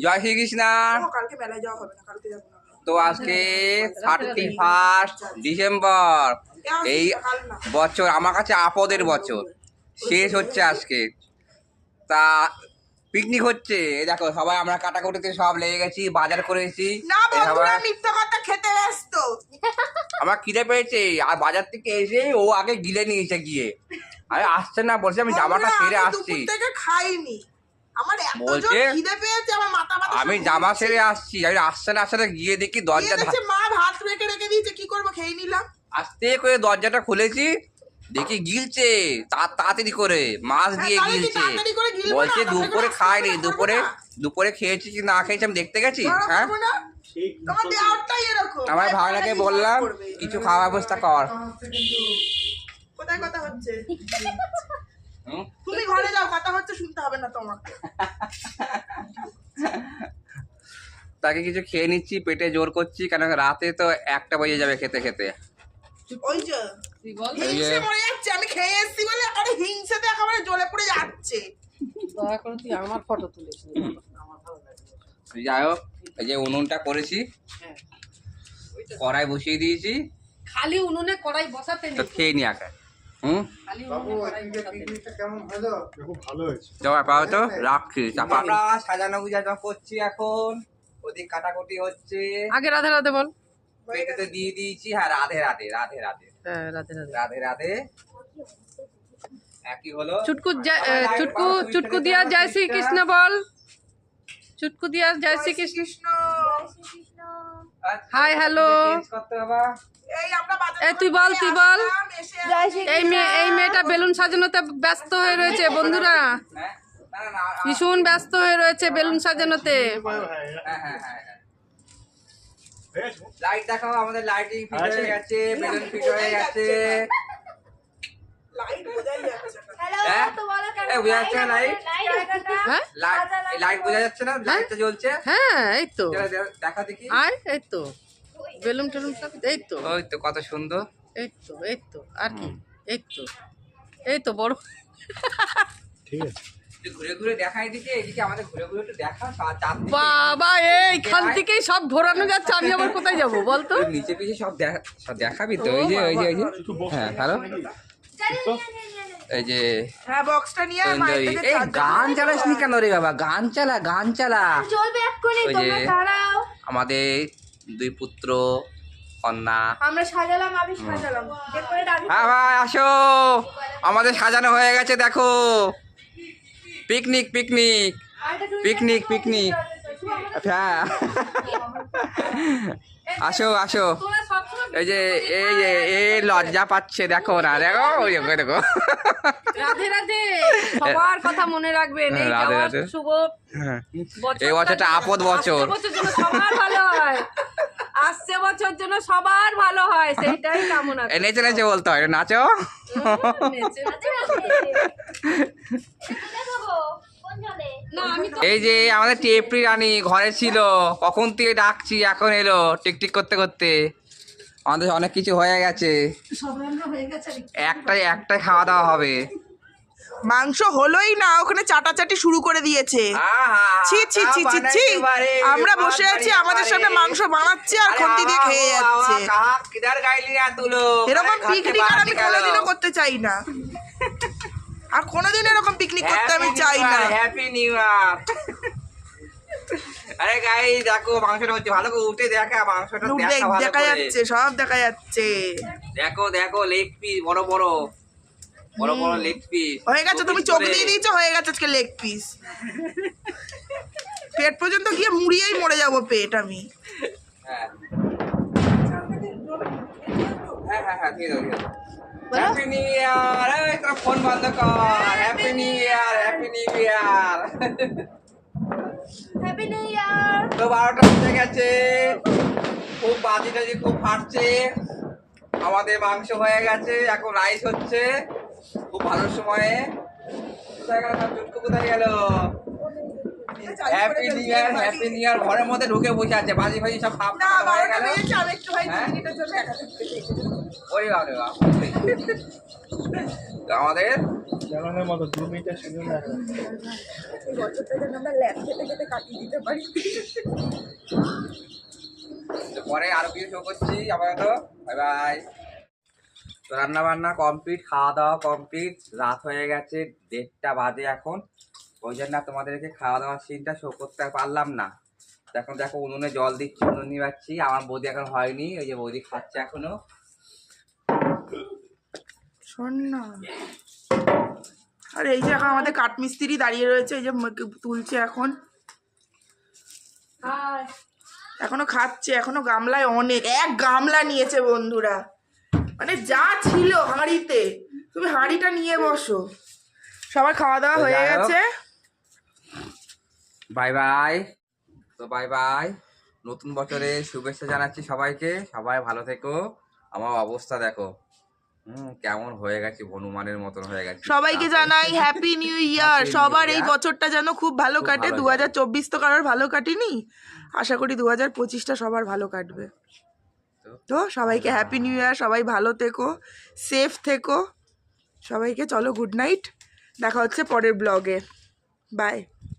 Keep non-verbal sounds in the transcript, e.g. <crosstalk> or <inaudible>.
জয় শ্রীকৃষ্ণ। ও, কালকে মেলায় যাওয়া হবে না কালকে যাব না। তো আজকে থার্টি ফার্স্ট ডিসেম্বর। এই বছর আমার কাছে আপদের বছর। শেষ হচ্ছে আজকে। তা পিকনিক হচ্ছে। দেখো সবাই আমরা কাটাকুটিতে সব লেগে গেছি বাজার করেছি। আমার খিদে পেয়েছে। আর বাজার থেকে এসে ও আগে গিলে নিয়েছে গিয়ে। আরে আসছে না বলছে আমি জামাটা সেরে আসছি। খাইনি। আমার এত বলছে, খিদে পেয়েছে আমার মাথা মাথা আমি জামা। সেরে আসছি আমি আসছে না আসছে না গিয়ে দেখি দরজা দেখছে মা ভাত রেখে রেখে দিয়েছে কি করব খেয়ে নিলাম। আস্তে করে দরজাটা খুলেছি দেখি গিলছে তা- তাড়াতাড়ি করে মাছ হ্যাঁ, দিয়ে গিলছে? বলছে দুপুরে খাইনি দুপুরে দুপুরে খেয়েছি কি না খেয়েছি আমি দেখতে গেছি হ্যাঁ? আমার ভাগনাকে বললাম কিছু খাওয়ার ব্যবস্থা কর। কোথায় কথা হচ্ছে? <laughs> তুমি ঘরে যাও কথা হচ্ছে শুনতে হবে না তোমার তাকে কিছু খেয়ে নিচ্ছি পেটে জোর করছি কেন রাতে তো একটা বেজে যাবে খেতে খেতে। ওই যে হিংসে মরে যাচ্ছে আমি খেয়ে এসেছি বলে আরে হিংসেতে একেবারে জ্বলে পড়ে যাচ্ছে। দয়া করে তুই আমার ফটো তুলিস নি। আমার যাই হোক এই যে উনুনটা করেছি হ্যাঁ। কড়াই বসিয়ে দিয়েছি। খালি উনুনে কড়াই বসাতে তো খেয়ে নি আগে। হুম? তো রাখছি তারপর আমরা সাজানো গুজানো করছি এখন। ওদিক কাটাকুটি হচ্ছে। আগে রাধে রাধে বল। পেটেতে দিয়ে দিয়েছি। হ্যাঁ রাধে রাধে রাধে রাধে। হ্যাঁ রাধে রাধে। রাধে রাধে। একই হলো? চুটকু চুটকু চুটকু দিয়া জয় শ্রী কৃষ্ণ বল। চুটকু দিয়া জয় শ্রী কৃষ্ণ কৃষ্ণ আচ্ছা, হাই, হ্যালো। এই তুই বল, তুই বল। এই মেয়ে এই মেয়েটা বেলুন সাজানোতে ব্যস্ত হয়ে রয়েছে বন্ধুরা হ্যাঁ? না, না, না, আ- ভীষণ ব্যস্ত হয়ে রয়েছে বেলুন সাজানোতে হ্যাঁ, হ্যাঁ, হ্যাঁ, হ্যাঁ। লাইট দেখাও আমাদের লাইটিং ফিট হয়ে গেছে বেলুন ফিট হয়ে গেছে লাইট বোঝাই যাচ্ছে না। হ্যাঁ এ, বোঝা যাচ্ছে না লাইট? হ্যাঁ? লাইট এই লাইট বোঝা যাচ্ছে না? লাইটটা জ্বলছে? হ্যাঁ এই তো। দেখা দেখি। আর এই তো। বেলুন টেলুন সব এই তো। ওই তো কত সুন্দর। এই তো এই তো। আর কি? এই তো। এই তো বড়। ঠিক আছে। ঘুরে ঘুরে দেখাই দিকে এদিকে আমাদের ঘুরে ঘুরে একটু দেখা বাবা এইখান থেকেই সব ঘোরানো যাচ্ছে আমি আবার কোথায় যাব বলতো নিচে পিছে সব দেখা- সব দেখাবি তো ওই যে ওই যে ওই যে। হ্যাঁ হ্যালো। এই যে হ্যাঁ বক্সটা নিয়ে এই গান কেন রে বাবা? গান চালা গান চালা। চলবে এক্ষুনি ওই তোমরা যে- দাঁড়াও। আমাদের দুই পুত্র কন্যা। আমরা সাজালাম আমি সাজালাম। যে করে ডাবি হ্যাঁ ভাই আসো। আমাদের সাজানো হয়ে গেছে দেখো। Picnic picnic. Picnic picnic. হ্যাঁ। আসো আসো। এই যে এই যে এই লজ্জা পাচ্ছে দেখো না দেখো ওই দেখো দেখো রাধে রাধে সবার কথা মনে রাখবেন এই রাধে রাধে। শুভ হ্যাঁ। এই বছরটা আপদ বছর। আসছে বছর সবার ভালো হয় আসছে বছর জন্য সবার ভালো হয় সেইটাই কামনা এই নেচে নেচে বলতে হয় নাচো নেচে নেচে। না আমি তো এই যে আমাদের টেপরি রানী ঘরে ছিল কখন থেকে ডাকছি এখন এলো টিকটিক করতে করতে আমাদের অনেক কিছু হয়ে গেছে। একটাই একটাই খাওয়া দাওয়া হবে। মাংস হলোই না ওখানে চাটাচাটি শুরু করে দিয়েছে। ছি ছি ছি ছি ছি। আমরা বসে আছি আমাদের সামনে মাংস বানাচ্ছে আর খন্তি দিয়ে খেয়ে যাচ্ছে। এরকম পিকনিক আর আমি কোনোদিনও করতে চাই না। <laughs> আর কোনোদিন এরকম পিকনিক করতে আমি চাই না। হ্যাপি নিউ ইয়ার আরে গাই দেখো মাংসটা হচ্ছে ভালো করে উঠে দেখা মাংসটা দেখা ভালো দেখা যাচ্ছে সব দেখা যাচ্ছে। দেখো দেখো লেগ পিস বড় বড়। বড় বড় লেগ পিস হয়ে গেছে তুমি চোখ দিয়ে দিয়েছ হয়ে গেছে আজকে লেগ পিস পেট পর্যন্ত গিয়ে মুড়িয়েই মরে যাব পেট আমি। হ্যাঁ। হ্যাঁ হ্যাঁ হ্যাঁ দিয়ে দাও দিয়ে দাও। হ্যাপি নিউ ইয়ার এই তোর ফোন বন্ধ কর। Happy new year happy new year happy new year তো বারোটা বেজে গেছে। খুব বাজি টাজি খুব ফাটছে। আমাদের মাংস হয়ে গেছে এখন রাইস হচ্ছে। খুব ভালো সময়ে। কোথায় গেল সব চুটকু? কোথায় গেল? Happy new year happy new year ঘরের মধ্যে ঢুকে বসে আছে বাজি ফাজি সব খাপ হয়ে বারোটা গেল। বেজেছে আমি একটু ভাই হ্যাঁ? মিনিটের জন্য একা থাকতে চাই। ওই বাবা রে বাবা। তো আমাদের চ্যানেলের মতো দু মিনিটে শুনে না তো পরে আরও কিছু শো করছি আপাতত বাই বাই তো রান্না বান্না কমপ্লিট খাওয়া দাওয়া কমপ্লিট রাত হয়ে গেছে দেড়টা বাজে এখন ওই জন্য তোমাদেরকে খাওয়া দাওয়ার সিনটা শো করতে পারলাম না এখন দেখো উনুনে জল দিচ্ছি উনুন নিয়ে যাচ্ছি আমার বৌদি এখন হয়নি ওই যে বৌদি খাচ্ছে এখনও শোন না আর এই যে এখন আমাদের কাঠমিস্ত্রি দাঁড়িয়ে রয়েছে এই যে তুলছে এখন। এখনও খাচ্ছে এখনও গামলায় অনেক এক গামলা নিয়েছে বন্ধুরা। মানে যা ছিল হাঁড়িতে তুমি হাঁড়িটা নিয়ে বসো। সবার খাওয়া দাওয়া হয়ে গেছে। Bye bye. তো বাই বাই। নতুন বছরে শুভেচ্ছা জানাচ্ছি সবাইকে। সবাই ভালো থেকো। আমার অবস্থা দেখো। কেমন হয়ে গেছে হনুমানের মতন হয়ে গেছে। সবাইকে জানাই হ্যাপি নিউ ইয়ার সবার এই বছরটা যেন খুব ভালো কাটে দু হাজার চব্বিশ তো কারোর ভালো কাটেনি। আশা করি দু হাজার পঁচিশটা সবার ভালো কাটবে। তো- তো সবাইকে হ্যাপি নিউ ইয়ার সবাই ভালো থেকো সেফ থেকো। সবাইকে চলো গুড নাইট দেখা হচ্ছে পরের ব্লগে বাই